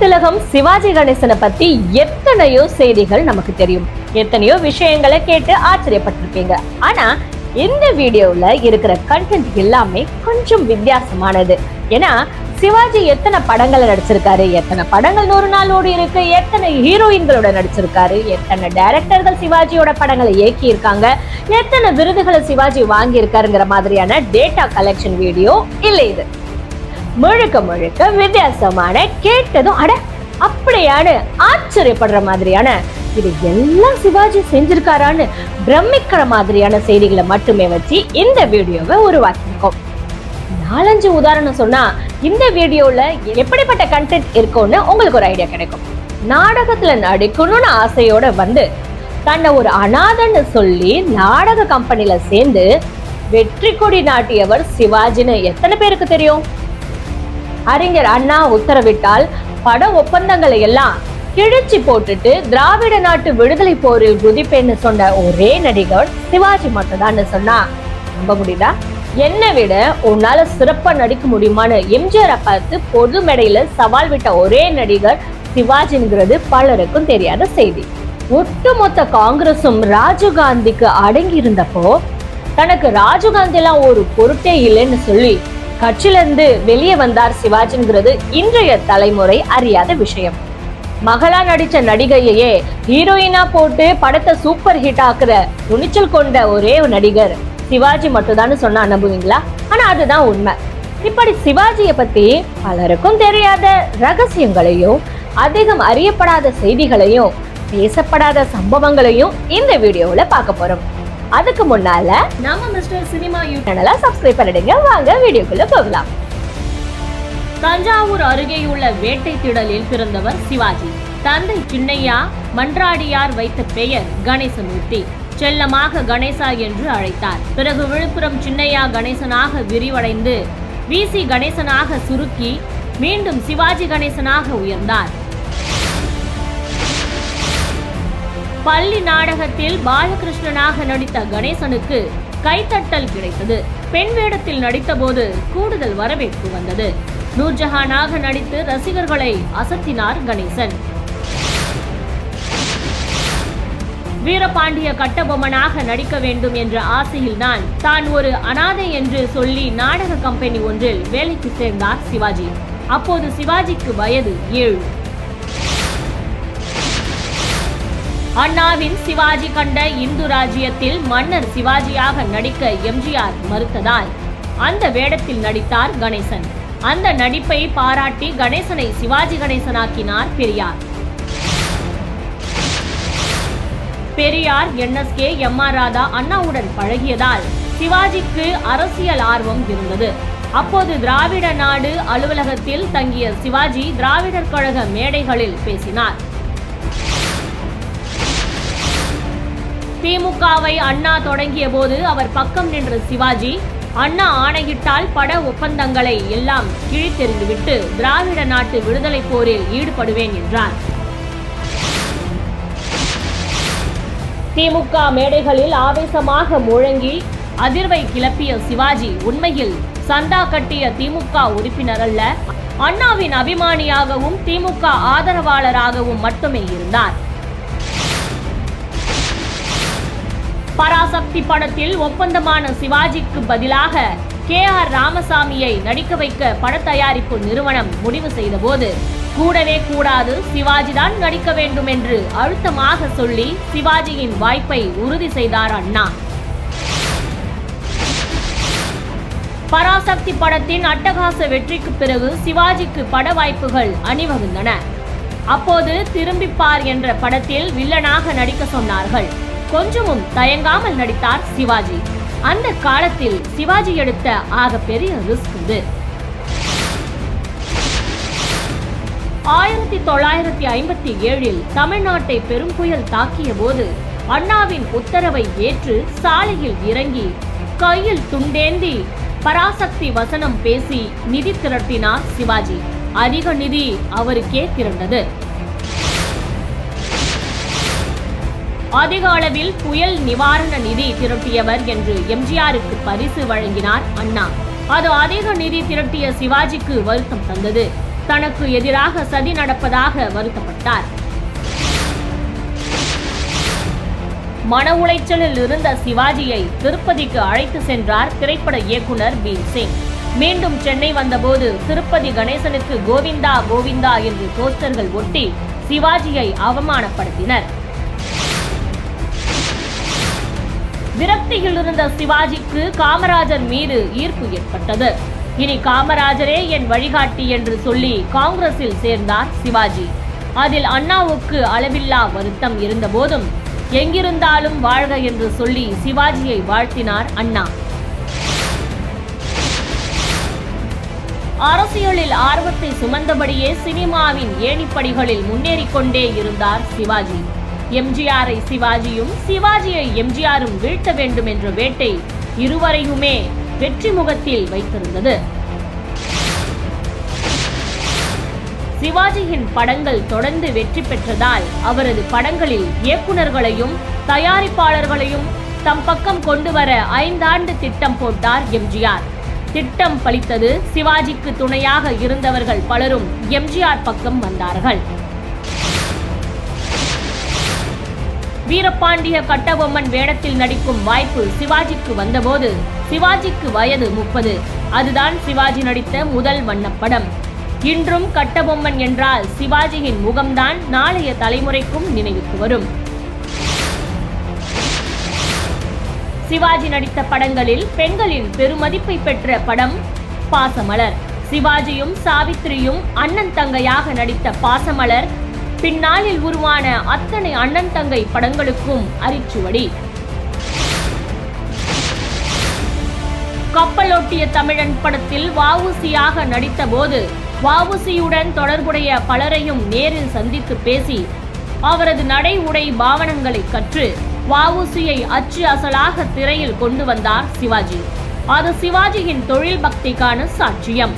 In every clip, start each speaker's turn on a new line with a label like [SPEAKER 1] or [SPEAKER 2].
[SPEAKER 1] திலகம் சிவாஜி கணேசனை பத்தி எத்தனையோ செய்திகள் நமக்கு தெரியும். எத்தனையோ விஷயங்களை கேட்டு ஆச்சரியப்பட்டிருப்பீங்க. ஆனா இந்த வீடியோல இருக்கிற கண்டென்ட் எல்லாமே கொஞ்சம் வித்தியாசமானது. ஏன்னா சிவாஜி எத்தனை படங்களை நடிச்சிருக்காரு எத்தனை படங்கள் நூறு நாள் ஓடி இருக்கு எத்தனை ஹீரோயின்களோட நடிச்சிருக்காரு எத்தனை டைரக்டர்கள் சிவாஜியோட படங்களை இயக்கி இருக்காங்க எத்தனை விருதுகளை சிவாஜி வாங்கியிருக்காருங்கிற மாதிரியான டேட்டா கலெக்ஷன் வீடியோ இல்லை இது. முழுக்க முழுக்க வித்தியாசமான கேட்டதும் அட அப்படியான்னு ஆச்சரியப்படுற மாதிரியான இது எல்லாம் சிவாஜி செஞ்சிருக்காரான்னு பிரமிக்கிற மாதிரியான செய்திகளை மட்டுமே வச்சு இந்த வீடியோவை உருவாக்கியிருக்கோம். நாலஞ்சு உதாரணம் சொன்னா இந்த வீடியோல எப்படிப்பட்ட கண்டென்ட் இருக்கும்னு உங்களுக்கு ஒரு ஐடியா கிடைக்கும். நாடகத்துல நடிக்கணும்னு ஆசையோட வந்து தன்னை ஒரு அனாதன்னு சொல்லி நாடக கம்பெனில சேர்ந்து வெற்றி கொடி நாட்டியவர் சிவாஜின்னு எத்தனை பேருக்கு தெரியும்? அறிஞர் அண்ணா உத்தரவிட்டால் பட ஒப்பந்தங்களை எல்லாம் கிழிச்சி போட்டுட்டு திராவிட நாட்டு விடுதலை போரில் குதிப்பேன்னு சொன்ன ஒரே நடிகர் சிவாஜி மட்டும்தான் சொன்னா. நம்ப முடியுதா? என்னை விட உன்னால சிறப்பா நடிக்க முடியுமான்னு எம்ஜிஆரை பார்த்து பொது மேடையில சவால் விட்ட ஒரே நடிகர் சிவாஜிங்கிறது பலருக்கும் தெரியாத செய்தி. ஒட்டுமொத்த காங்கிரஸும் ராஜீவ்காந்திக்கு அடங்கி இருந்தப்போ தனக்கு ராஜீவ்காந்தி எல்லாம் ஒரு பொருட்டே இல்லைன்னு சொல்லி கட்சியிலிருந்து வெளியே வந்தார் சிவாஜிங்கிறது இன்றைய தலைமுறை அறியாத விஷயம். மகளா நடிச்ச நடிகையையே ஹீரோயினா போட்டு படத்தை சூப்பர் ஹிட் ஆக்குற துணிச்சல் கொண்ட ஒரே நடிகர் சிவாஜி மட்டும்தான் சொன்ன நம்புவீங்களா? ஆனா அதுதான் உண்மை. இப்படி சிவாஜியை பத்தி பலருக்கும் தெரியாத ரகசியங்களையும் அதிகம் அறியப்படாத செய்திகளையும் பேசப்படாத சம்பவங்களையும் இந்த வீடியோவில் பார்க்க போறோம். அதுக்கு முன்னால நம்ம மிஸ்டர் சினிமா யூ சேனலை சப்ஸ்கிரைப் பண்ணிடுங்க. வாங்க வீடியோக்குள்ள போகலாம்.
[SPEAKER 2] தஞ்சாவூர் அருகேயுள்ள வேட்டை திடலில் பிறந்தவர் சிவாஜி. தந்தை சின்னையா மன்றாடியார் வைத்த பெயர் கணேசமூர்த்தி. செல்லமாக கணேசா என்று அழைத்தார். பிறகு விழுப்புரம் சின்னையா கணேசனாக விரிவடைந்து விசி கணேசனாக சுருக்கி மீண்டும் சிவாஜி கணேசனாக உயர்ந்தார். பள்ளி நாடகத்தில் பாலகிருஷ்ணனாக நடித்த கணேசனுக்கு கைத்தட்டல் கிடைத்தது. பெண் வேடத்தில் நடித்தபோது கூடுதல் வரவேற்பு வந்தது. நூர்ஜஹானாக நடித்து ரசிகர்களை அசத்தினார் கணேசன். வீரபாண்டிய கட்டபொம்மனாக நடிக்க வேண்டும் என்ற ஆசையில்தான் தான் ஒரு அனாதை என்று சொல்லி நாடக கம்பெனி ஒன்றில் வேலைக்கு சேர்ந்தார் சிவாஜி. அப்போது சிவாஜிக்கு வயது ஏழு. அண்ணாவின் சிவாஜி கண்ட இந்து ராஜ்யத்தில் மன்னர் சிவாஜியாக நடிக்க எம்ஜிஆர் மறுத்ததால் அந்த வேடத்தில் நடித்தார் கணேசன். அந்த நடிப்பை பாராட்டி கணேசனை Sivaji கணேசனாக்கினார் Periyar. Periyar NSK M R Radha அண்ணாவுடன் பழகியதால் சிவாஜிக்கு அரசியல் ஆர்வம் இருந்தது. அப்போது திராவிட நாடு அலுவலகத்தில் தங்கிய சிவாஜி திராவிடர் கழக மேடைகளில் பேசினார். திமுகவை அண்ணா தொடங்கிய போது அவர் பக்கம் நின்ற சிவாஜி அண்ணா ஆணையிட்டால் பட ஒப்பந்தங்களை எல்லாம் கிழித்தெறிந்துவிட்டு திராவிட நாட்டு விடுதலை போரில் ஈடுபடுவேன் என்றார். திமுக மேடைகளில் ஆவேசமாக முழங்கி அதிர்வை கிளப்பிய சிவாஜி உண்மையில் சந்தா கட்டிய திமுக உறுப்பினர் அல்ல. அண்ணாவின் அபிமானியாகவும் திமுக ஆதரவாளராகவும் மட்டுமே இருந்தார். பராசக்தி படத்தில் ஒப்பந்தமான சிவாஜிக்கு பதிலாக கே ஆர் ராமசாமியை நடிக்க வைக்க பட தயாரிப்பு நிறுவனம் முடிவு செய்தபோது கூடவே கூடாது சிவாஜிதான் நடிக்க வேண்டும் என்று அழுத்தமாக சொல்லி சிவாஜியின் வாய்ப்பை உறுதி செய்தார் அண்ணா. பராசக்தி படத்தின் அட்டகாச வெற்றிக்கு பிறகு சிவாஜிக்கு பட வாய்ப்புகள் அணிவகுந்தன. அப்போது திரும்பிப்பார் என்ற படத்தில் வில்லனாக நடிக்க சொன்னார்கள். கொஞ்சமும் தயங்காமல் நடித்தார் சிவாஜி. அந்த காலத்தில் சிவாஜி எடுத்த ஆக பெரிய ரிஸ்க் இது. ஆயிரத்தி தொள்ளாயிரத்தி ஐம்பத்தி ஏழில் தமிழ்நாட்டை பெரும் புயல் தாக்கிய போது அண்ணாவின் உத்தரவை ஏற்று சாலையில் இறங்கி கையில் துண்டேந்தி பராசக்தி வசனம் பேசி நிதி திரட்டினார் சிவாஜி. அதிக நிதி அவருக்கே திரண்டது. அதிக அளவில் புயல் நிவாரண நிதி திரட்டியவர் என்று எம்ஜிஆருக்கு பரிசு வழங்கினார் அண்ணா. அது அதிக நிதி திரட்டிய சிவாஜிக்கு வருத்தம் தந்தது. தனக்கு எதிராக சதி நடப்பதாக வருத்தப்பட்டார். மன உளைச்சலில் இருந்த சிவாஜியை திருப்பதிக்கு அழைத்து சென்றார் திரைப்பட இயக்குனர் பீம் சிங். மீண்டும் சென்னை வந்தபோது திருப்பதி கணேசனுக்கு கோவிந்தா கோவிந்தா என்று போஸ்டர்கள் ஒட்டி சிவாஜியை அவமானப்படுத்தினர். விரக்தியில் இருந்த சிவாஜிக்கு காமராஜர் மீது ஈர்ப்பு ஏற்பட்டது. இனி காமராஜரே என் வழிகாட்டி என்று சொல்லி காங்கிரஸில் சேர்ந்தார் சிவாஜி. அதில் அண்ணாவுக்கு அளவில்லா வருத்தம் இருந்தபோதும் எங்கிருந்தாலும் வாழ்க என்று சொல்லி சிவாஜியை வாழ்த்தினார் அண்ணா. அரசியலில் ஆர்வத்தை சுமந்தபடியே சினிமாவின் ஏணிப்படிகளில் முன்னேறிக் கொண்டே இருந்தார் சிவாஜி. எம்ஜிஆரை சிவாஜியும் சிவாஜியை எம்ஜிஆரும் வீழ்த்த வேண்டும் என்ற வேட்டை இருவரையுமே வெற்றி முகத்தில் வைத்திருந்தது. சிவாஜியின் படங்கள் தொடர்ந்து வெற்றி பெற்றதால் அவரது படங்களில் இயக்குனர்களையும் தயாரிப்பாளர்களையும் தம் பக்கம் கொண்டு வர ஐந்தாண்டு திட்டம் போட்டார் எம்ஜிஆர். திட்டம் பலித்தது சிவாஜிக்கு துணையாக இருந்தவர்கள் பலரும் எம்ஜிஆர் பக்கம் வந்தார்கள். வீரபாண்டிய கட்டபொம்மன் வேடத்தில் நடிக்கும் வாய்ப்பு சிவாஜிக்கு வந்தபோது சிவாஜிக்கு வயது முப்பது. அதுதான் சிவாஜி நடித்த முதல் வண்ணப்படம். இன்றும் கட்டபொம்மன் என்றால் சிவாஜியின் முகம்தான் நாளைய தலைமுறைக்கும் நினைவுக்கு வரும். சிவாஜி நடித்த படங்களில் பெண்களின் பெருமதிப்பை பெற்ற படம் பாசமலர். சிவாஜியும் சாவித்திரியும் அண்ணன் தங்கையாக நடித்த பாசமலர் பின்னாளில் உருவான அத்தனை அண்ணன் தங்கை படங்களுக்கும் அரிச்சுவடி. கப்பலோட்டிய தமிழன் படத்தில் வஉசியாக நடித்த போது தொடர்புடைய பலரையும் நேரில் சந்தித்து பேசி அவரது நடை உடை பாவனங்களை கற்று வஉசியை அச்சு அசலாக திரையில் கொண்டு வந்தார் சிவாஜி. அது சிவாஜியின் தொழில் பக்திக்கான சாட்சியம்.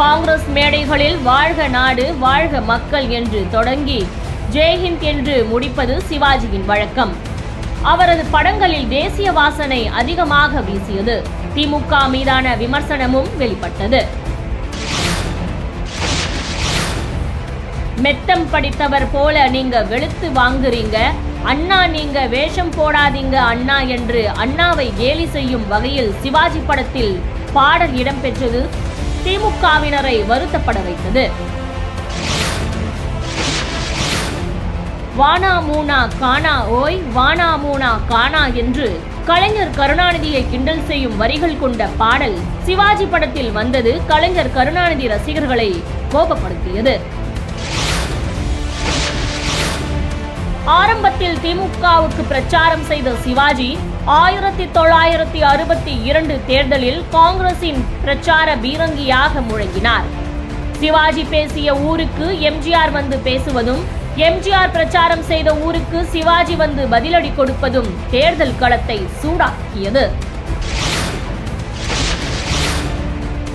[SPEAKER 2] காங்கிரஸ் மேடைகளில் வாழ்க நாடு வாழ்க மக்கள் என்று தொடங்கி ஜெய்ஹிந்த் என்று முடிப்பது சிவாஜியின் வழக்கம். அவரது படங்களில் தேசிய வாசனை அதிகமாக வீசியது. திமுக மீதான விமர்சனமும் வெளிப்பட்டது. மெத்தம் படித்தவர் போல நீங்க வெளுத்து வாங்குறீங்க. அண்ணா நீங்க வேஷம் போடாதீங்க அண்ணா என்று அண்ணாவை கேலி செய்யும் வகையில் சிவாஜி படத்தில் பாடல் இடம்பெற்றது திமுகவினரை வருத்தப்பட வைத்தது. வானா மூனா கானா ஓய் வானா மூனா கானா என்று கலைஞர் கருணாநிதியை கிண்டல் செய்யும் வரிகள் கொண்ட பாடல் சிவாஜி படத்தில் வந்தது கலைஞர் கருணாநிதி ரசிகர்களை கோபப்படுத்தியது. ஆரம்பத்தில் திமுகவுக்கு பிரச்சாரம் செய்த சிவாஜி ஆயிரத்தி தொள்ளாயிரத்தி அறுபத்தி இரண்டு தேர்தலில் காங்கிரசின் பிரச்சார பீரங்கியாக முழங்கினார். சிவாஜி பேசிய ஊருக்கு எம்ஜிஆர் வந்து பேசுவதும் எம்ஜிஆர் பிரச்சாரம் செய்த ஊருக்கு சிவாஜி வந்து பதிலடி கொடுப்பதும் தேர்தல் களத்தை சூடாக்கியது.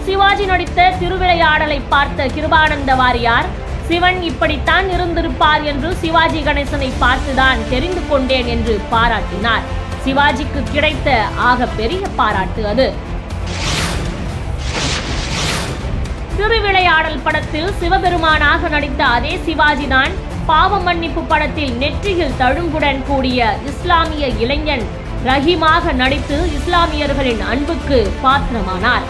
[SPEAKER 2] சிவாஜி நடித்த திருவிளையாடலை பார்த்த கிருபானந்த வாரியார் சிவன் இப்படித்தான் இருந்திருப்பார் என்று சிவாஜி கணேசனை பார்த்துதான் தெரிந்து கொண்டேன் என்று பாராட்டினார். சிவாஜிக்கு கிடைத்த ஆக பெரிய பாராட்டு அது. திருவிளையாடல் படத்தில் சிவபெருமானாக நடித்த அதே சிவாஜிதான் பாவ மன்னிப்பு படத்தில் நெற்றியில் தழும்புடன் கூடிய இஸ்லாமிய இளைஞன் ரஹீமாக நடித்து இஸ்லாமியர்களின் அன்புக்கு பாத்திரமானார்.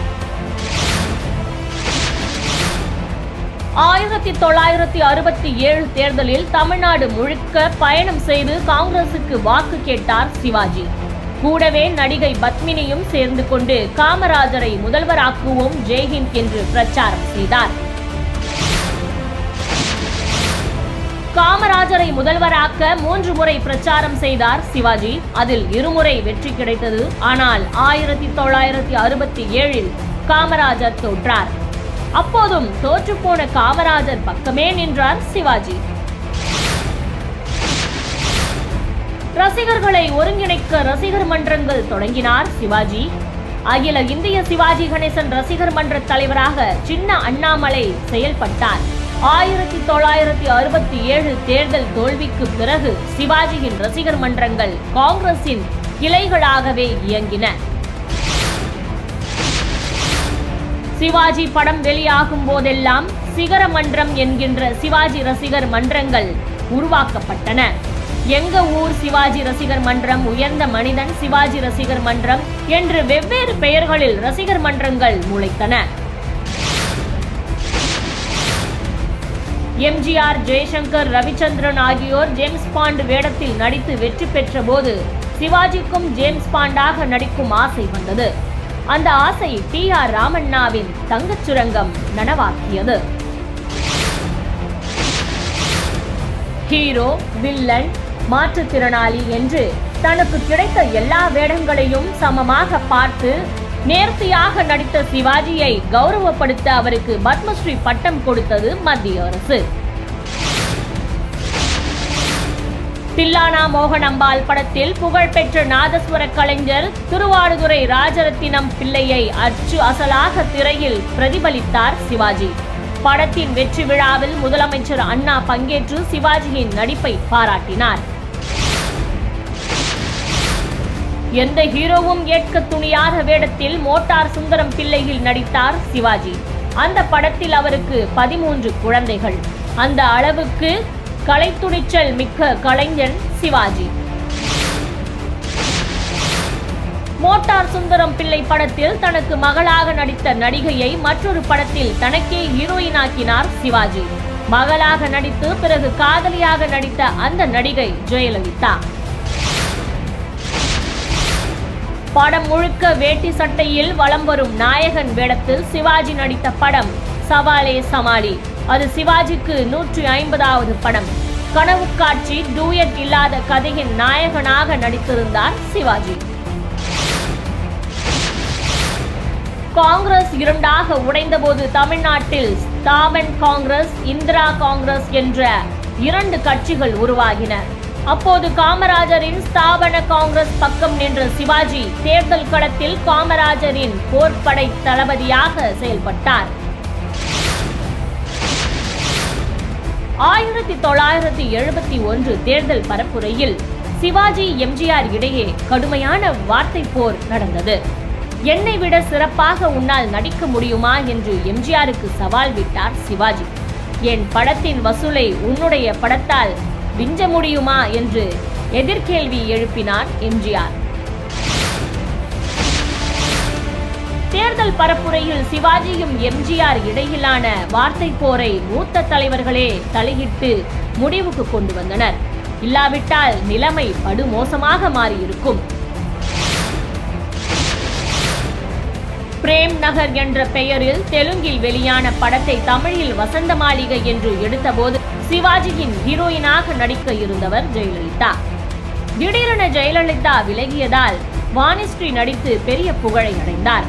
[SPEAKER 2] ஆயிரத்தி தொள்ளாயிரத்தி அறுபத்தி ஏழு தேர்தலில் தமிழ்நாடு முழுக்க பயணம் செய்து காங்கிரசுக்கு வாக்கு கேட்டார் சிவாஜி. கூடவே நடிகை பத்மினியும் சேர்ந்து கொண்டு காமராஜரை முதல்வராக்குவோம் ஜெய்ஹிந்த் என்று பிரச்சாரம் செய்தார். காமராஜரை முதல்வராக்க மூன்று முறை பிரச்சாரம் செய்தார் சிவாஜி. அதில் இருமுறை வெற்றி கிடைத்தது. ஆனால் ஆயிரத்தி தொள்ளாயிரத்தி அறுபத்தி ஏழில் காமராஜர் தோற்றார். அப்போதும் தோற்றுப்போன காமராஜர் பக்கமே நின்றார் சிவாஜி. ரசிகர்களை ஒருங்கிணைக்க ரசிகர் மன்றங்கள் தொடங்கினார் சிவாஜி. அகில இந்திய சிவாஜி கணேசன் ரசிகர் மன்ற தலைவராக சின்ன அண்ணாமலை செயல்பட்டார். ஆயிரத்தி தொள்ளாயிரத்தி அறுபத்தி ஏழு தேர்தல் தோல்விக்கு பிறகு சிவாஜியின் ரசிகர் மன்றங்கள் காங்கிரசின் கிளைகளாகவே இயங்கின. சிவாஜி படம் வெளியாகும் போதெல்லாம் சிகர மன்றம் என்கின்ற சிவாஜி ரசிகர் மன்றங்கள் உருவாக்கப்பட்டன. எங்க ஊர் சிவாஜி ரசிகர் மன்றம் உயர்ந்த மனிதன் சிவாஜி ரசிகர் மன்றம் என்று வெவ்வேறு பெயர்களில் ரசிகர் மன்றங்கள் முளைத்தன. எம்ஜிஆர் ஜெய்சங்கர் ரவிச்சந்திரன் ஆகியோர் ஜேம்ஸ் பாண்ட் வேடத்தில் நடித்து வெற்றி பெற்ற போது சிவாஜிக்கும் ஜேம்ஸ் பாண்டாக நடிக்கும் ஆசை வந்தது. அந்த ஆசை டி ஆர் ராமண்ணாவின் தங்கச் சுரங்கம் நனவாக்கியது. ஹீரோ வில்லன் மாற்றுத்திறனாளி என்று தனக்கு கிடைத்த எல்லா வேடங்களையும் சமமாக பார்த்து நேர்த்தியாக நடித்த சிவாஜியை கௌரவப்படுத்த அவருக்கு பத்மஸ்ரீ பட்டம் கொடுத்தது மத்திய அரசு. தில்லானா மோகனம்பாள் படத்தில் புகழ்பெற்ற நாதஸ்வர கலைஞர் திருவாடுதுறை ராஜரத்தினம் பிள்ளையை அச்சு அசலாக திரையில் பிரதிபலித்தார் சிவாஜி. படத்தின் வெற்றி விழாவில் முதலமைச்சர் அண்ணா பங்கேற்று சிவாஜியின் நடிப்பை பாராட்டினார். எந்த ஹீரோவும் ஏற்க துணியாத வேடத்தில் மோட்டார் சுந்தரம் பிள்ளையில் நடித்தார் சிவாஜி. அந்த படத்தில் அவருக்கு பதிமூன்று குழந்தைகள். அந்த அளவுக்கு கலைத்துணிச்சல் மிக்க கலைஞன் சிவாஜி. மோட்டார் சுந்தரம் பிள்ளை படத்தில் தனக்கு மகளாக நடித்த நடிகையை மற்றொரு படத்தில் தனக்கே ஹீரோயினாக்கினார் சிவாஜி. மகளாக நடித்து பிறகு காதலியாக நடித்த அந்த நடிகை ஜெயலலிதா. படம் முழுக்க வேட்டி சட்டையில் வலம் வரும் நாயகன் வேடத்தில் சிவாஜி நடித்த படம் சவாலே சமாளி. அது சிவாஜிக்கு நூற்றி ஐம்பதாவது படம். கனவு காட்சி டூயட் இல்லாத கதையின் நாயகனாக நடித்திருந்தார் சிவாஜி. காங்கிரஸ் இரண்டாக உடைந்தபோது தமிழ்நாட்டில் ஸ்தாபன் காங்கிரஸ் இந்திரா காங்கிரஸ் என்ற இரண்டு கட்சிகள் உருவாகின. அப்போது காமராஜரின் ஸ்தாபன காங்கிரஸ் பக்கம் நின்ற சிவாஜி தேர்தல் களத்தில் காமராஜரின் போர்ப்படை தளபதியாக செயல்பட்டார். ஆயிரத்தி தொள்ளாயிரத்தி எழுபத்தி ஒன்று தேர்தல் பரப்புரையில் சிவாஜி எம்ஜிஆர் இடையே கடுமையான வார்த்தை போர் நடந்தது. என்னை விட சிறப்பாக உன்னால் நடிக்க முடியுமா என்று எம்ஜிஆருக்கு சவால் விட்டார் சிவாஜி. என் படத்தின் வசூலை உன்னுடைய படத்தால் விஞ்ச முடியுமா என்று எதிர்கேள்வி எழுப்பினார் எம்ஜிஆர். தேர்தல் பரப்புரையில் சிவாஜியும் எம்ஜிஆர் இடையிலான வார்த்தை போரை மூத்த தலைவர்களே தலையிட்டு முடிவுக்கு கொண்டு வந்தனர். இல்லாவிட்டால் நிலைமை படுமோசமாக மாறியிருக்கும். பிரேம் நகர் என்ற பெயரில் தெலுங்கில் வெளியான படத்தை தமிழில் வசந்த மாளிகை என்று எடுத்தபோது சிவாஜியின் ஹீரோயினாக நடிக்க இருந்தவர் ஜெயலலிதா. திடீரென ஜெயலலிதா விலகியதால் வாணிஸ்ரீ நடித்து பெரிய புகழை அடைந்தார்.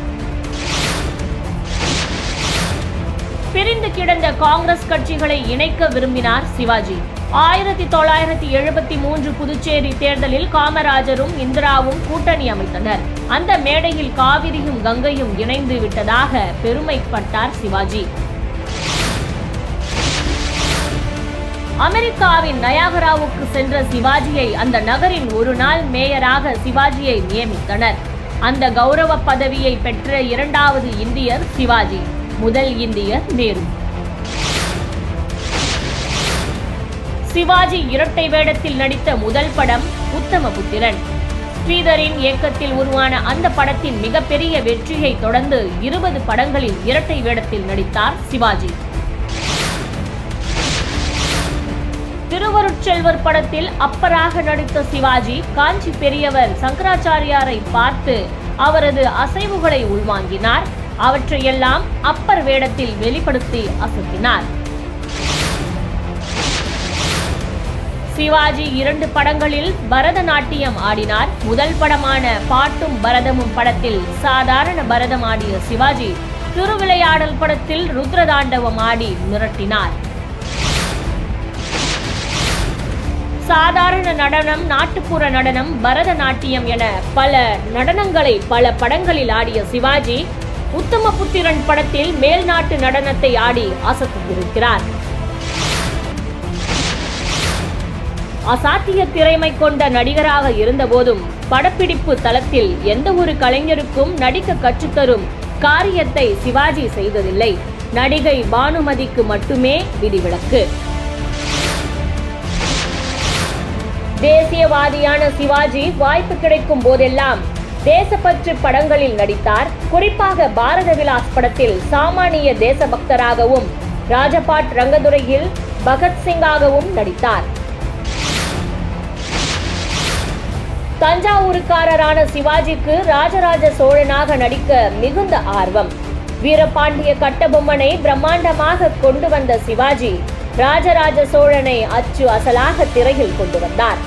[SPEAKER 2] பிரிந்து கிடந்த காங்கிரஸ் கட்சிகளை இணைக்க விரும்பினார் சிவாஜி. ஆயிரத்தி தொள்ளாயிரத்தி எழுபத்தி மூன்று புதுச்சேரி தேர்தலில் காமராஜரும் இந்திராவும் கூட்டணி அமைத்தனர். அந்த மேடையில் காவிரியும் கங்கையும் இணைந்து விட்டதாக பெருமைப்பட்டார் சிவாஜி. அமெரிக்காவின் நயாகராவுக்கு சென்ற சிவாஜியை அந்த நகரின் ஒரு நாள் மேயராக சிவாஜியை நியமித்தனர். அந்த கௌரவ பதவியை பெற்ற இரண்டாவது இந்தியர் சிவாஜி. முதல் இந்தியர் நேரு. சிவாஜி இரட்டை வேடத்தில் நடித்த முதல் படம் உத்தமபுத்திரன். ஸ்ரீதரின் இயக்கத்தில் உருவான அந்த படத்தின் மிகப்பெரிய வெற்றியை தொடர்ந்து இருபது படங்களில் இரட்டை வேடத்தில் நடித்தார் சிவாஜி. திருவருட்செல்வர் படத்தில் அப்பராக நடித்த சிவாஜி காஞ்சி பெரியவர் சங்கராச்சாரியாரை பார்த்து அவரது அசைவுகளை உள்வாங்கினார். அவற்றையெல்லாம் அப்பர் வேடத்தில் வெளிப்படுத்தி அசத்தினார். சிவாஜி இரண்டு படங்களில் பரதநாட்டியம் ஆடினார். முதல் படமான பாட்டும் பரதமும் படத்தில் சாதாரண பரதம் ஆடிய சிவாஜி திருவிளையாடல் படத்தில் ருத்ரதாண்டவம் ஆடி மிரட்டினார். சாதாரண நடனம் நாட்டுப்புற நடனம் பரதநாட்டியம் என பல நடனங்களை பல படங்களில் ஆடிய சிவாஜி உத்தம புத்திரன் படத்தில் மேல்நாட்டு நடனத்தை ஆடி அசத்தியிருக்கிறார் அசாத்திய திறமை கொண்ட நடிகராக இருந்தபோதும் படப்பிடிப்பு தளத்தில் எந்த ஒரு கலைஞருக்கும் நடிக்க கற்றுத்தரும் காரியத்தை சிவாஜி செய்ததில்லை. நடிகை பானுமதிக்கு மட்டுமே விதிவிலக்கு. தேசியவாதியான சிவாஜி வாய்ப்பு கிடைக்கும் போதெல்லாம் தேசப்பற்று படங்களில் நடித்தார். குறிப்பாக பாரத விலாஸ் படத்தில் சாமானிய தேசபக்தராகவும் ராஜபாட் ரங்கதுரையில் பகத்சிங்காகவும் நடித்தார். தஞ்சாவூருக்காரரான சிவாஜிக்கு ராஜராஜ சோழனாக நடிக்க மிகுந்த ஆர்வம். வீரபாண்டிய கட்டபொம்மனை பிரம்மாண்டமாக கொண்டு வந்த சிவாஜி ராஜராஜ சோழனை அச்சு அசலாக திரையில் கொண்டு வந்தார்.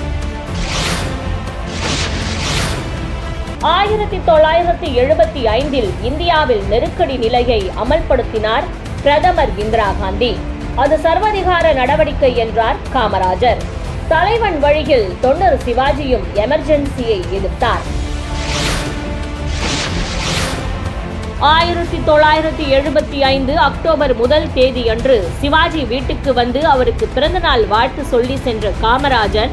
[SPEAKER 2] ஆயிரத்தி தொள்ளாயிரத்தி எழுபத்தி ஐந்தில் இந்தியாவில் நெருக்கடி நிலையை அமல்படுத்தினார் பிரதமர் இந்திரா காந்தி. அது சர்வதிகார நடவடிக்கை என்றார் காமராஜர். தலைவன் வழியில் தொண்டர் சிவாஜியும் எமர்ஜென்சியை எதிர்த்தார். ஆயிரத்தி தொள்ளாயிரத்தி எழுபத்தி ஐந்து அக்டோபர் முதல் தேதியன்று சிவாஜி வீட்டுக்கு வந்து அவருக்கு பிறந்தநாள் வாழ்த்து சொல்லி சென்ற காமராஜர்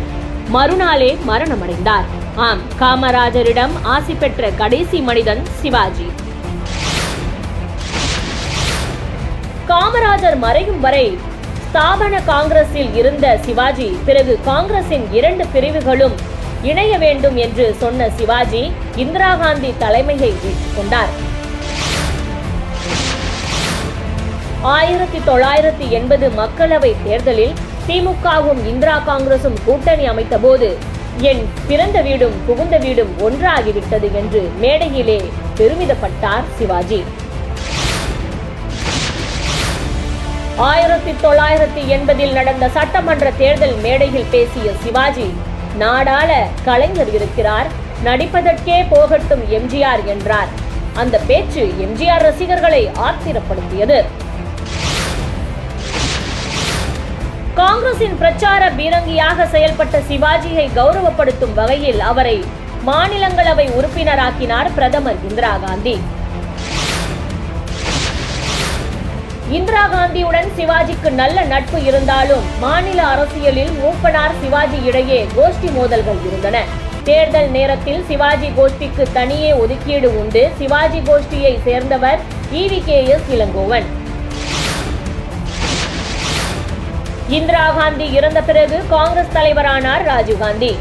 [SPEAKER 2] மறுநாளே மரணமடைந்தார். ஆம் காமராஜரிடம் ஆசி பெற்ற கடைசி மனிதன் சிவாஜி. காமராஜர் மறையும் வரை ஸ்தாபன காங்கிரஸில் இருந்த சிவாஜி பிறகு காங்கிரசின் இரண்டு பிரிவுகளும் இணைய வேண்டும் என்று சொன்ன சிவாஜி இந்திரா காந்தி தலைமையை ஏற்றுக்கொண்டார் ஆயிரத்தி தொள்ளாயிரத்தி எண்பது மக்களவை தேர்தலில் திமுகவும் இந்திரா காங்கிரசும் கூட்டணி அமைத்தபோது என் பிறந்த வீடும் புகுந்த வீடும் ஒன்றாகிவிட்டது என்று மேடையிலே பெருமிதப்பட்டார் சிவாஜி. ஆயிரத்தி தொள்ளாயிரத்தி எண்பதில் நடந்த சட்டமன்ற தேர்தல் மேடையில் பேசிய சிவாஜி நாடாள கலைஞர் இருக்கிறார் நடிப்பதற்கே போகட்டும் எம்ஜிஆர் என்றார். அந்த பேச்சு எம்ஜிஆர் ரசிகர்களை ஆத்திரப்படுத்தியது. காங்கிரசின் பிரச்சார பீரங்கியாக செயல்பட்ட சிவாஜியை கௌரவப்படுத்தும் வகையில் அவரை மாநிலங்களவை உறுப்பினராக்கினார் பிரதமர் இந்திரா காந்தி. இந்திரா காந்தியுடன் சிவாஜிக்கு நல்ல நட்பு இருந்தாலும் மாநில அரசியலில் மூப்பனார் சிவாஜி இடையே கோஷ்டி மோதல்கள் இருந்தன. தேர்தல் நேரத்தில் சிவாஜி கோஷ்டிக்கு தனியே ஒதுக்கீடு உண்டு. சிவாஜி கோஷ்டியை சேர்ந்தவர் EV K S Elangovan. Indira Gandhi இறந்த பிறகு காங்கிரஸ் தலைவரானார் ராஜீவ் காந்தி.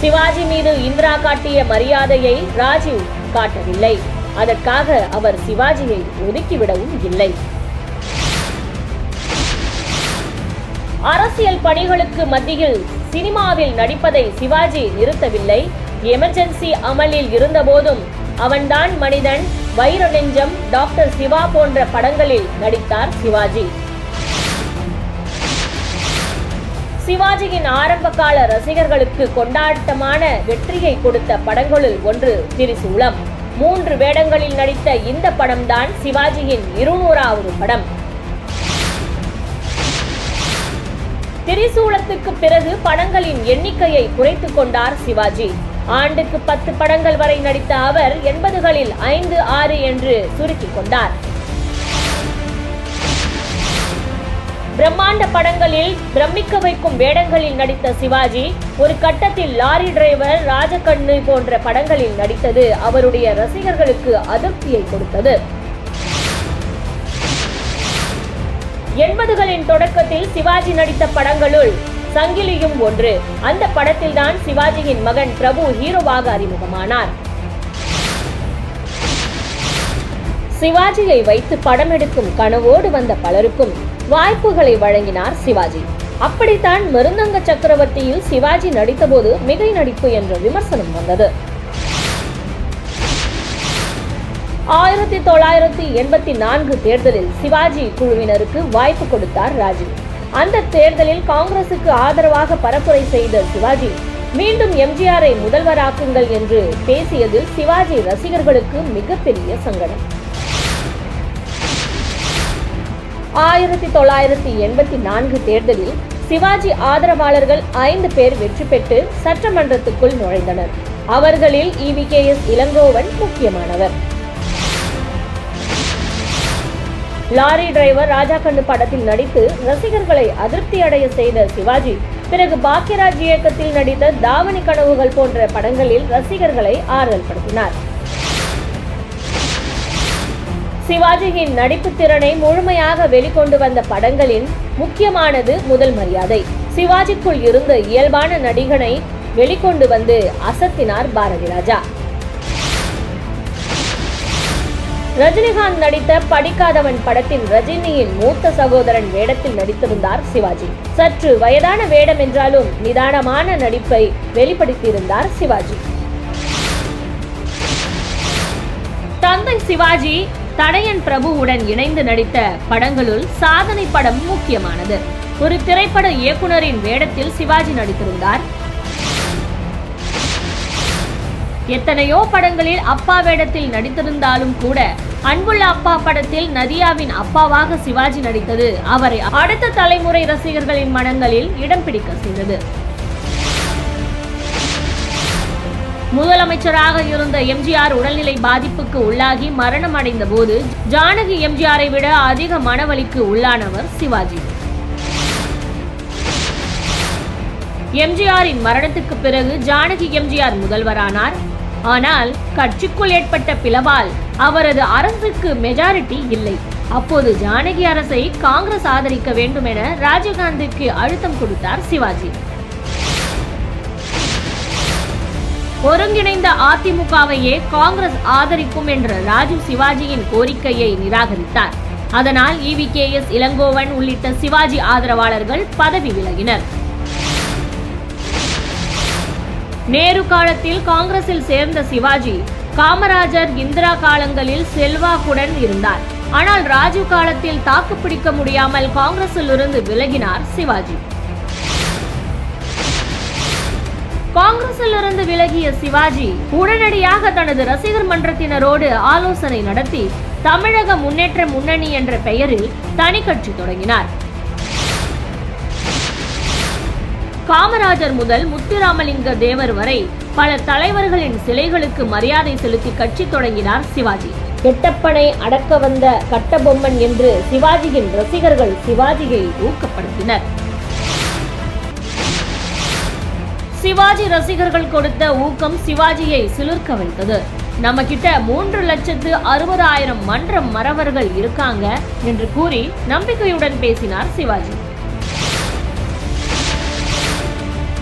[SPEAKER 2] சிவாஜி மீது இந்திரா காட்டிய மரியாதையை ராஜீவ் காட்டவில்லை. அதற்காக அவர் சிவாஜியை ஒதுக்கிவிடவும் இல்லை. அரசியல் பணிகளுக்கு மத்தியில் சினிமாவில் நடிப்பதை சிவாஜி நிறுத்தவில்லை. எமர்ஜென்சி அமலில் இருந்தபோதும் அவன்தான் மனிதன் வைர நெஞ்சம் டாக்டர் சிவா போன்ற படங்களில் நடித்தார் சிவாஜி. சிவாஜியின் ஆரம்ப கால ரசிகர்களுக்கு கொண்டாட்டமான வெற்றியை கொடுத்த படங்களுள் ஒன்று திரிசூலம். மூன்று வேடங்களில் நடித்த இந்த படம்தான் சிவாஜியின் இருநூறாவது படம். திரிசூலத்துக்கு பிறகு படங்களின் எண்ணிக்கையை குறைத்துக் கொண்டார் சிவாஜி. ஆண்டுக்கு பத்து படங்கள் வரை நடித்த அவர் எண்பதுகளில் ஐந்து ஆறு என்று சுருக்கிக் கொண்டார். பிரம்மாண்ட படங்களில் பிரமிக்க வைக்கும் வேடங்களில் நடித்த சிவாஜி ஒரு கட்டத்தில் லாரி டிரைவர் ராஜகண்ணு போன்ற படங்களில் நடித்தது அவருடைய ரசிகர்களுக்கு அதிருப்தியை கொடுத்தது. எண்பதுகளின் தொடக்கத்தில் சிவாஜி நடித்த படங்களுள் சங்கிலியும் ஒன்று. அந்த படத்தில்தான் சிவாஜியின் மகன் பிரபு ஹீரோவாக அறிமுகமானார். சிவாஜியை வைத்து படம் எடுக்கும் கனவோடு வந்த பலருக்கும் வாய்ப்புகளை வழங்கினார் சிவாஜி. அப்படித்தான் மருந்தங்க சக்கரவர்த்தியில் சிவாஜி நடித்தபோது மிகை நடிப்பு என்ற விமர்சனம் வந்தது. ஆயிரத்தி தொள்ளாயிரத்தி எண்பத்தி நான்கு தேர்தலில் சிவாஜி குழுவினருக்கு வாய்ப்பு கொடுத்தார் ராஜீவ் அந்த தேர்தலில் காங்கிரசுக்கு ஆதரவாக பரப்புரை செய்த சிவாஜி மீண்டும் எம்ஜிஆரை முதல்வராக்குங்கள் என்று பேசியதில் சிவாஜி ரசிகர்களுக்கு மிகப்பெரிய சங்கடம். ஆயிரத்தி தொள்ளாயிரத்தி எண்பத்தி நான்கு தேர்தலில் சிவாஜி ஆதரவாளர்கள் ஐந்து பேர் வெற்றி பெற்று சட்டமன்றத்துக்குள் நுழைந்தனர். அவர்களில் இவி கே எஸ் இளங்கோவன் முக்கியமானவர். லாரி டிரைவர் ராஜா கண்ணு படத்தில் நடித்து ரசிகர்களை அதிருப்தி அடைய செய்த சிவாஜி பிறகு பாக்யராஜ் இயக்கத்தில் நடித்த தாவணி கனவுகள் போன்ற படங்களில் ரசிகர்களை ஆறுதல் படுத்தினார் சிவாஜியின் நடிப்பு திறனை முழுமையாக வெளிக்கொண்டு வந்த படங்களின் முக்கியமானது முதல் மரியாதை. சிவாஜிக்குள் இருந்த இயல்பான நடிகனை வெளிக்கொண்டு வந்து அசத்தினார் பாரதி ராஜா ரஜினிகாந்த் நடித்த படிக்காதவன் படத்தின் ரஜினியின் மூத்த சகோதரன் வேடத்தில் நடித்திருந்தார் சிவாஜி. சற்று வயதான வேடம் என்றாலும் நிதானமான நடிப்பை வெளிப்படுத்தியிருந்தார் சிவாஜி. தந்தை சிவாஜி தடையன் பிரபுவுடன் இணைந்து நடித்த படங்களுள் சாதனை படம் முக்கியமானது. ஒரு திரைப்பட இயக்குனரின் வேடத்தில் சிவாஜி நடித்திருந்தார். எத்தனையோ படங்களில் அப்பா வேடத்தில் நடித்திருந்தாலும் கூட அன்புள்ள அப்பா படத்தில் நதியாவின் அப்பாவாக சிவாஜி நடித்தது அவரை. அடுத்த தலைமுறை ரசிகர்களின் மனங்களில் இடம் பிடிக்க செய்தது. முதலமைச்சராக இருந்த எம்ஜிஆர் உடல்நிலை பாதிப்புக்கு உள்ளாகி மரணம் அடைந்த போது ஜானகி எம்ஜிஆரை விட அதிக மனவலிக்கு உள்ளானவர் சிவாஜி. எம்ஜிஆரின் மரணத்துக்கு பிறகு ஜானகி எம்ஜிஆர் முதல்வரானார். ஆனால் கட்சிக்குள் ஏற்பட்ட பிளவால் அவரது அரசுக்கு மெஜாரிட்டி இல்லை. அப்போது ஜானகி அரசை காங்கிரஸ் ஆதரிக்க வேண்டும் என ராஜீவ்காந்திக்கு அழுத்தம் கொடுத்தார் சிவாஜி. ஒருங்கிணைந்த அதிமுகவையே காங்கிரஸ் ஆதரிக்கும் என்ற ராஜீவ் சிவாஜியின் கோரிக்கையை நிராகரித்தார். அதனால் இவி கே எஸ் இளங்கோவன் உள்ளிட்ட சிவாஜி ஆதரவாளர்கள் பதவி விலகினர். நேரு காலத்தில் காங்கிரஸில் சேர்ந்த சிவாஜி காமராஜர் இந்திரா காலங்களில் செல்வாக்குடன் இருந்தார். ஆனால் ராஜீவ் காலத்தில் தாக்குப்பிடிக்க முடியாமல் காங்கிரஸில் இருந்து விலகினார் சிவாஜி. காங்கிரஸில் இருந்து விலகிய சிவாஜி உடனடியாக தனது ரசிகர் மன்றத்தினரோடு ஆலோசனை நடத்தி தமிழக முன்னேற்ற முன்னணி என்ற பெயரில் தனி கட்சி தொடங்கினார். காமராஜர் முதல் முத்துராமலிங்க தேவர் வரை பல தலைவர்களின் சிலைகளுக்கு மரியாதை செலுத்தி கட்சி தொடங்கினார் சிவாஜி. கெட்டப்பனை அடக்க வந்த கட்டபொம்மன் என்று சிவாஜியின் ரசிகர்கள் சிவாஜியை ஊக்கப்படுத்தினர். சிவாஜி ரசிகர்கள் கொடுத்த ஊக்கம் சிவாஜியை சிலிர்க்க வைத்தது. நம்ம கிட்ட மூன்று லட்சத்து அறுபதாயிரம் மன்ற மறவர்கள் இருக்காங்க என்று கூறி நம்பிக்கையுடன் பேசினார் சிவாஜி.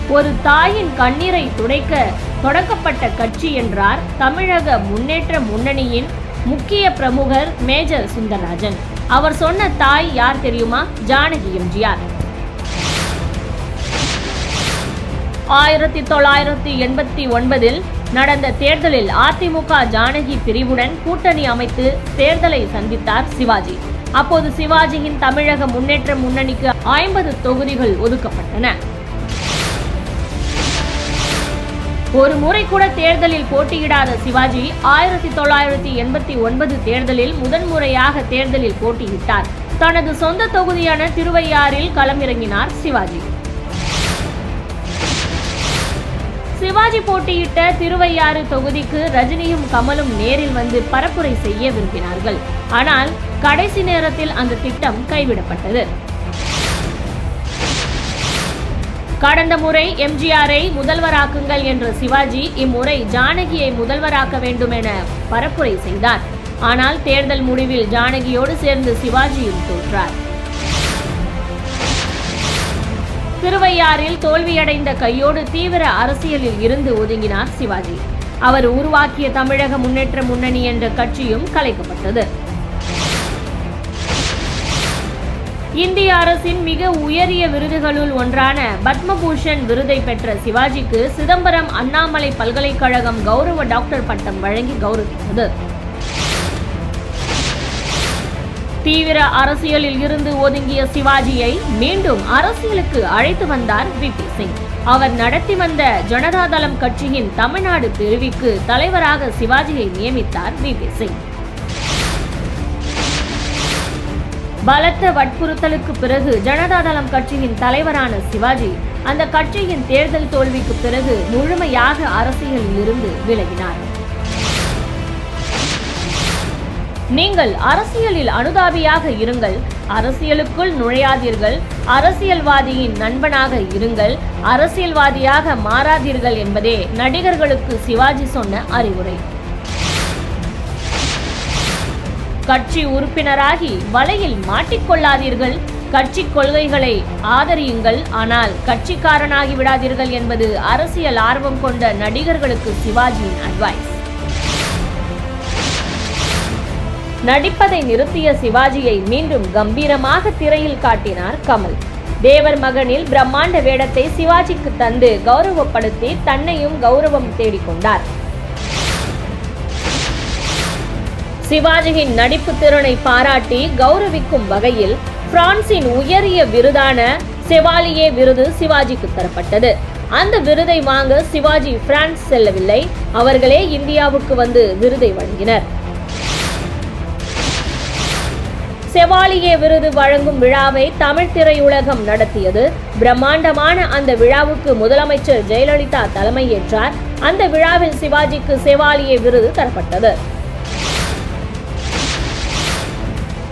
[SPEAKER 2] ஒரு தாயின் கண்ணீரை துடைக்க தொடக்கப்பட்ட கட்சி என்றார் தமிழக முன்னேற்ற முன்னணியின் முக்கிய பிரமுகர் மேஜர் சுந்தரராஜன். அவர் சொன்ன தாய் யார் தெரியுமா? ஜானகி எம்ஜிஆர். ஆயிரத்தி தொள்ளாயிரத்தி எண்பத்தி ஒன்பதில் நடந்த தேர்தலில் அதிமுக ஜானகி பிரிவுடன் கூட்டணி அமைத்து தேர்தலை சந்தித்தார் சிவாஜி. அப்போது சிவாஜியின் தமிழக முன்னேற்ற முன்னணிக்கு ஐம்பது தொகுதிகள் ஒதுக்கப்பட்டன. ஒரு முறை கூட தேர்தலில் போட்டியிடாத சிவாஜி ஆயிரத்தி தொள்ளாயிரத்தி எண்பத்தி ஒன்பது தேர்தலில் முதன்முறையாக தேர்தலில் போட்டியிட்டார். தனது சொந்த தொகுதியான திருவையாறில் களமிறங்கினார் சிவாஜி. சிவாஜி போட்டியிட்ட திருவையாறு தொகுதிக்கு ரஜினியும் கமலும் நேரில் வந்து பரப்புரை செய்ய விரும்பினார்கள். ஆனால் கடைசி நேரத்தில் அந்த திட்டம் கைவிடப்பட்டது. கடந்த முறை எம்ஜிஆரை முதல்வராக்குங்கள் என்ற சிவாஜி இம்முறை ஜானகியை முதல்வராக்க வேண்டும் என பரப்புரை செய்தார். ஆனால் தேர்தல் முடிவில் ஜானகியோடு சேர்ந்து சிவாஜியும் தோற்றார். திருவையாறில் தோல்வியடைந்த கையோடு தீவிர அரசியலில் இருந்து ஒதுங்கினார் சிவாஜி. அவர் உருவாக்கிய தமிழக முன்னேற்ற முன்னணி என்ற கட்சியும் கலைக்கப்பட்டது. இந்திய அரசின் மிக உயரிய விருதுகளுள் ஒன்றான பத்மபூஷன் விருதை பெற்ற சிவாஜிக்கு சிதம்பரம் அண்ணாமலை பல்கலைக்கழகம் கௌரவ டாக்டர் பட்டம் வழங்கி கௌரவித்தது. தீவிர அரசியலில் இருந்து ஒதுங்கிய சிவாஜியை மீண்டும் அரசியலுக்கு அழைத்து வந்தார் வி பி சிங். அவர் நடத்தி வந்த ஜனதாதளம் கட்சியின் தமிழ்நாடு பிரிவுக்கு தலைவராக சிவாஜியை நியமித்தார் வி பி சிங். பலத்த வற்புறுத்தலுக்கு பிறகு ஜனதாதளம் கட்சியின் தலைவரான சிவாஜி அந்த கட்சியின் தேர்தல் தோல்விக்கு பிறகு முழுமையாக அரசியலில் இருந்து விலகினார். நீங்கள் அரசியலில் அனுதாபியாக இருங்கள். அரசியலுக்குள் நுழையாதீர்கள். அரசியல்வாதியின் நண்பனாக இருங்கள். அரசியல்வாதியாக மாறாதீர்கள் என்பதே நடிகர்களுக்கு சிவாஜி சொன்ன அறிவுரை. கட்சி உறுப்பினராகி வலையில் மாட்டிக்கொள்ளாதீர்கள். கட்சி கொள்கைகளை ஆதரியுங்கள். ஆனால் கட்சிக்காரனாகி விடாதீர்கள் என்பது அரசியல் ஆர்வம் கொண்ட நடிகர்களுக்கு சிவாஜியின் அட்வைஸ் நடிப்பதை நிறுத்திய சிவாஜியை மீண்டும் கம்பீரமாக திரையில் காட்டினார் கமல். தேவர் மகனில் பிரம்மாண்ட வேடத்தை சிவாஜிக்கு தந்து கௌரவப்படுத்தி தன்னையும் கௌரவம் தேடிக்கொண்டார் சிவாஜியின் நடிப்பு திறனை பாராட்டி கௌரவிக்கும் வகையில் பிரான்சின் உயரிய விருதான செவாலியே விருது சிவாஜிக்கு தரப்பட்டது. அந்த விருதை வாங்க சிவாஜி பிரான்ஸ் செல்லவில்லை. அவர்களே இந்தியாவுக்கு வந்து விருதை வழங்கினர். செவாலியே விருது வழங்கும் விழாவை தமிழ் திரையுலகம் நடத்தியது. பிரம்மாண்டமான அந்த விழாவுக்கு முதலமைச்சர் ஜெயலலிதா தலைமையேற்றார். அந்த விழாவில் சிவாஜிக்கு செவாலியே விருது தரப்பட்டது.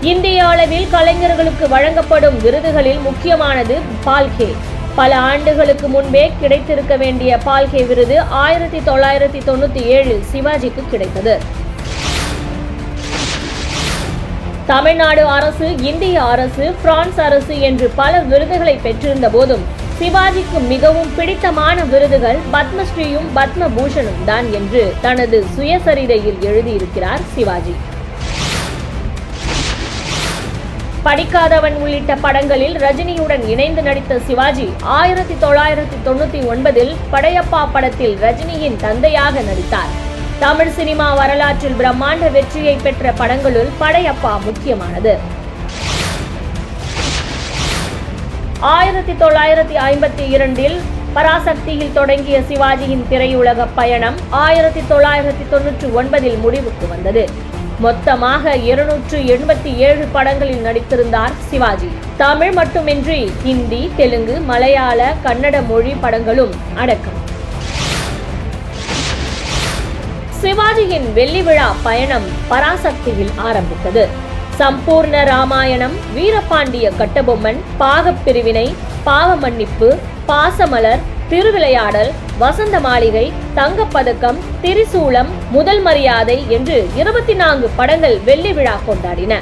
[SPEAKER 2] இந்திய அளவில் கலைஞர்களுக்கு வழங்கப்படும் விருதுகளில் முக்கியமானது பால்கே. பல ஆண்டுகளுக்கு முன்பே கிடைத்திருக்க வேண்டிய பால்கே விருது ஆயிரத்தி தொள்ளாயிரத்தி தொண்ணூத்தி ஏழில் சிவாஜிக்கு கிடைத்தது. தமிழ்நாடு அரசு இந்திய அரசு பிரான்ஸ் அரசு என்று பல விருதுகளை பெற்றிருந்த போதும் சிவாஜிக்கு மிகவும் பிடித்தமான விருதுகள் பத்மஸ்ரீயும் பத்மபூஷணும் தான் என்று தனது சுயசரிதையில் எழுதியிருக்கிறார் சிவாஜி. படிக்காதவன் உள்ளிட்ட படங்களில் ரஜினியுடன் இணைந்து நடித்த சிவாஜி ஆயிரத்தி தொள்ளாயிரத்தி தொண்ணூத்தி ஒன்பதில் படையப்பா படத்தில் ரஜினியின் தந்தையாக நடித்தார். தமிழ் சினிமா வரலாற்றில் பிரம்மாண்ட வெற்றியை பெற்ற படங்களுள் படையப்பா முக்கியமானது. ஆயிரத்தி தொள்ளாயிரத்தி ஐம்பத்தி இரண்டில் பராசக்தியில் தொடங்கிய சிவாஜியின் திரையுலக பயணம் ஆயிரத்தி தொள்ளாயிரத்தி தொன்னூற்றி ஒன்பதில் முடிவுக்கு வந்தது. மொத்தமாக இருநூற்று எண்பத்தி ஏழு படங்களில் நடித்திருந்தார் சிவாஜி. தமிழ் மட்டுமின்றி ஹிந்தி தெலுங்கு மலையாள கன்னட மொழி படங்களும் அடக்கம். சிவாஜியின் வெள்ளி விழா பயணம் பராசக்தியில் ஆரம்பித்தது. சம்பூர்ண ராமாயணம் வீரபாண்டிய கட்டபொம்மன் பாகப் பிரிவினை பாவ மன்னிப்பு பாசமலர் திருவிளையாடல் வசந்த மாளிகை தங்கப்பதக்கம் திரிசூலம் முதல் மரியாதை என்று இருபத்தி நான்கு படங்கள் வெள்ளி விழா கொண்டாடின.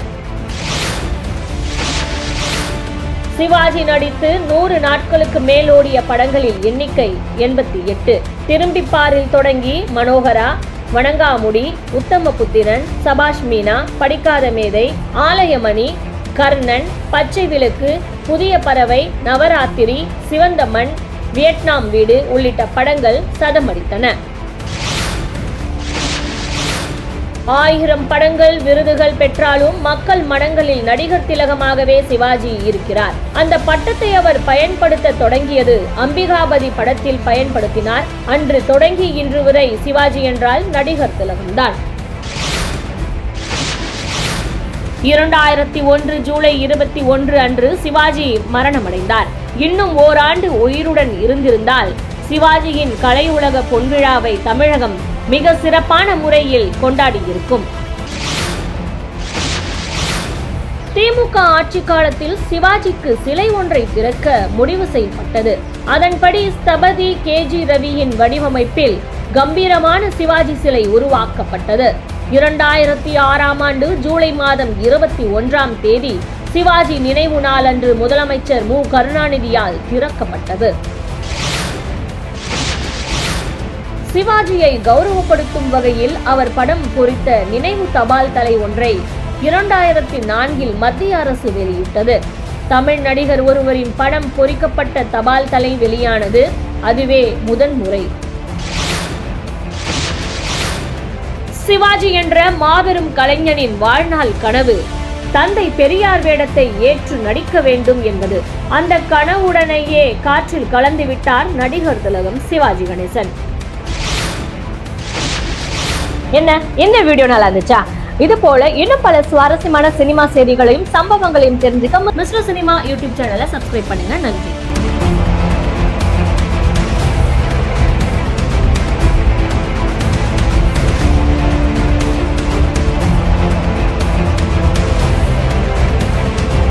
[SPEAKER 2] சிவாஜி நடித்து நூறு நாட்களுக்கு மேலோடிய படங்களில் எண்ணிக்கை எண்பத்தி எட்டு. திரும்பிப்பாரில் தொடங்கி மனோகரா வணங்காமுடி உத்தமபுத்திரன் சபாஷ் மீனா படிக்காத மேதை ஆலயமணி கர்ணன் பச்சை விளக்கு புதிய பறவை நவராத்திரி சிவந்த மண் வியட்நாம் வீடு உள்ளிட்ட படங்கள் சதமடித்தன. ஆயிரம் படங்கள் விருதுகள் பெற்றாலும் மக்கள் மனங்களில் நடிகர் திலகமாகவே சிவாஜி இருக்கிறார். அந்த பட்டத்தை அவர் பயன்படுத்த தொடங்கியது அம்பிகாபதி படத்தில் பயன்படுத்தினார். அன்று தொடங்கி இன்று வரை சிவாஜி என்றால் நடிகர் திலகம்தான். இரண்டாயிரத்தி ஒன்று ஜூலை இருபத்தி ஒன்று அன்று சிவாஜி மரணமடைந்தார். இன்னும் ஓராண்டு உயிருடன் இருந்திருந்தால் சிவாஜியின் கலை உலக பொன்விழாவை தமிழகம் மிக சிறப்பான முறையில் கொண்டாடியிருக்கும். திமுக ஆட்சி காலத்தில் சிவாஜிக்கு சிலை ஒன்றை திறக்க முடிவு செய்யப்பட்டது. அதன்படி ஸ்தபதி கேஜி ரவியின் வடிவமைப்பில் கம்பீரமான சிவாஜி சிலை உருவாக்கப்பட்டது. இரண்டாயிரத்தி ஆறாம் ஆண்டு ஜூலை மாதம் இருபத்தி ஒன்றாம் தேதி சிவாஜி நினைவு நாளன்று முதலமைச்சர் மு கருணாநிதியால் திறக்கப்பட்டது. சிவாஜியை கௌரவப்படுத்தும் வகையில் அவர் படம் பொறித்த நினைவு தபால் தலை ஒன்றை இரண்டாயிரத்தி நான்கில் மத்திய அரசு வெளியிட்டது. தமிழ் நடிகர் ஒருவரின் படம் பொறிக்கப்பட்ட தபால் தலை வெளியானது அதுவே முதன்முறை. சிவாஜி என்ற மாபெரும் கலைஞனின் வாழ்நாள் கனவு தந்தை பெரியார் வேடத்தை ஏற்று நடிக்க வேண்டும் என்பது. அந்த கனவுடனேயே காற்றில் கலந்து விட்டார் நடிகர் திலகம் சிவாஜி கணேசன்.
[SPEAKER 1] என்ன? இந்த வீடியோ நல்லா இருந்துச்சா? இது போல இன்னும் பல சுவாரஸ்யமான சினிமா செய்திகளையும் சம்பவங்களையும் தெரிஞ்சுக்க
[SPEAKER 2] மிஸ்ரோ சினிமா யூடியூப் சேனலை சப்ஸ்கிரைப் பண்ணுங்க. நன்றி.